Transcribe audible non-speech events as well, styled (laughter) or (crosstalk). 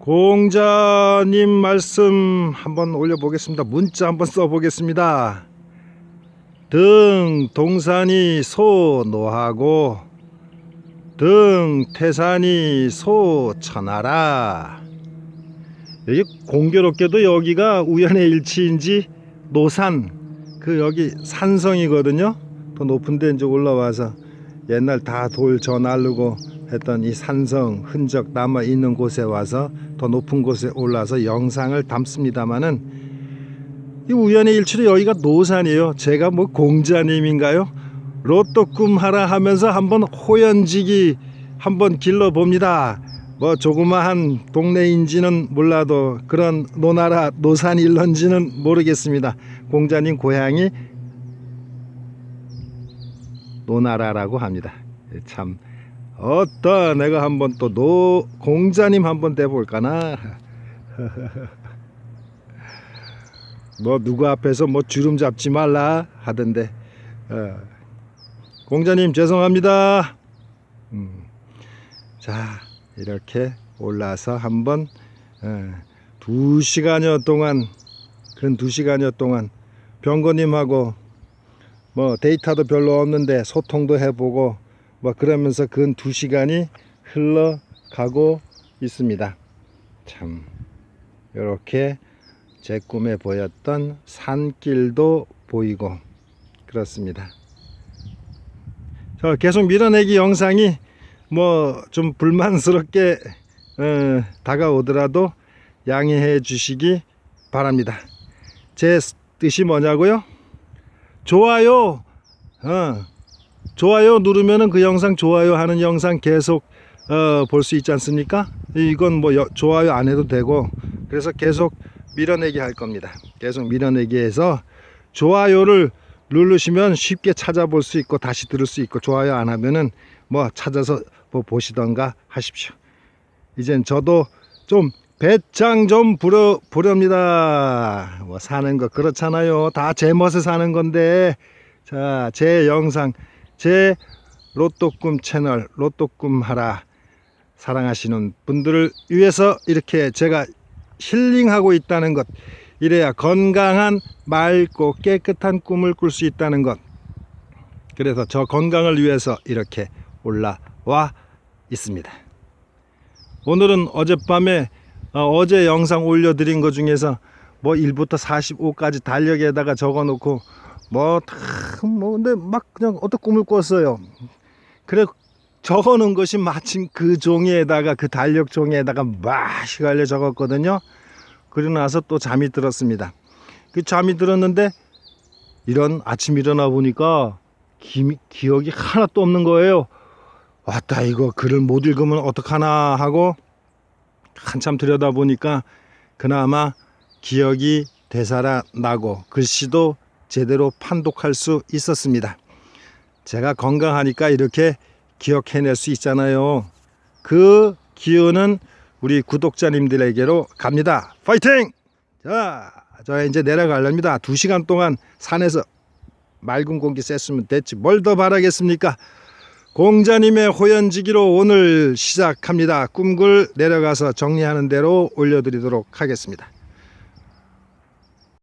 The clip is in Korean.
공자님 말씀 한번 올려보겠습니다. 문자 한번 써보겠습니다. 등 동산이 소 노하고 등 태산이 소 천하라. 여기 공교롭게도 여기가 우연의 일치인지 노산 그 여기 산성이거든요. 더 높은 데 이제 올라와서 옛날 다 돌저 나르고 했던 이 산성 흔적 남아 있는 곳에 와서 더 높은 곳에 올라서 영상을 담습니다마는 이 우연의 일치로 여기가 노산이에요. 제가 뭐 공자님인가요? 로또 꿈 하라 하면서 한번 호연지기 한번 길러 봅니다. 뭐 조그마한 동네인지는 몰라도 그런 노나라 노산 일런지는 모르겠습니다. 공자님 고향이 노나라라고 합니다. 참 어떠 내가 한번 또 노 공자님 한번 돼볼까나 뭐 (laughs) 누구 앞에서 뭐 주름 잡지 말라 하던데 어. 공자님 죄송합니다. 음. 자 이렇게 올라서 한번 어, 두 시간여 동안 그런 두 시간여 동안 병거님하고 뭐 데이터도 별로 없는데 소통도 해보고 뭐 그러면서 근 두 시간이 흘러가고 있습니다. 참 이렇게 제 꿈에 보였던 산길도 보이고 그렇습니다. 저 계속 밀어내기 영상이 뭐 좀 불만스럽게 어, 다가오더라도 양해해 주시기 바랍니다. 제 뜻이 뭐냐고요? 좋아요, 어, 좋아요 누르면은 그 영상 좋아요 하는 영상 계속 어, 볼 수 있지 않습니까? 이건 뭐 여- 좋아요 안 해도 되고 그래서 계속 밀어내기 할 겁니다. 계속 밀어내기 해서 좋아요를 누르시면 쉽게 찾아볼 수 있고 다시 들을 수 있고 좋아요 안 하면은 뭐 찾아서 뭐 보시던가 하십시오. 이젠 저도 좀 배짱 좀 부려 부렵니다. 뭐 사는 거 그렇잖아요. 다 제 멋에 사는 건데 자 제 영상 제 로또꿈 채널 로또꿈 하라 사랑하시는 분들을 위해서 이렇게 제가 힐링하고 있다는 것 이래야 건강한 맑고 깨끗한 꿈을 꿀 수 있다는 것 그래서 저 건강을 위해서 이렇게 올라와 있습니다 오늘은 어젯밤에 어, 제 영상 올려드린 것 중에서 뭐 1부터 45까지 달력에다가 적어놓고 뭐, 다, 뭐, 근데 막 그냥 어떤 꿈을 꿨어요. 그래, 적어놓은 것이 마침 그 종이에다가, 그 달력 종이에다가 막 시갈려 적었거든요. 그러고 나서 또 잠이 들었습니다. 그 잠이 들었는데, 이런 아침 일어나 보니까 기, 기억이 하나도 없는 거예요. 왔다, 이거 글을 못 읽으면 어떡하나 하고 한참 들여다보니까 그나마 기억이 되살아나고 글씨도 제대로 판독할 수 있었습니다. 제가 건강하니까 이렇게 기억해낼 수 있잖아요. 그 기운은 우리 구독자님들에게로 갑니다. 파이팅! 자, 저 이제 내려가렵니다. 두 시간 동안 산에서 맑은 공기 쐈으면 됐지. 뭘 더 바라겠습니까? 공자님의 호연지기로 오늘 시작합니다. 꿈글 내려가서 정리하는 대로 올려드리도록 하겠습니다.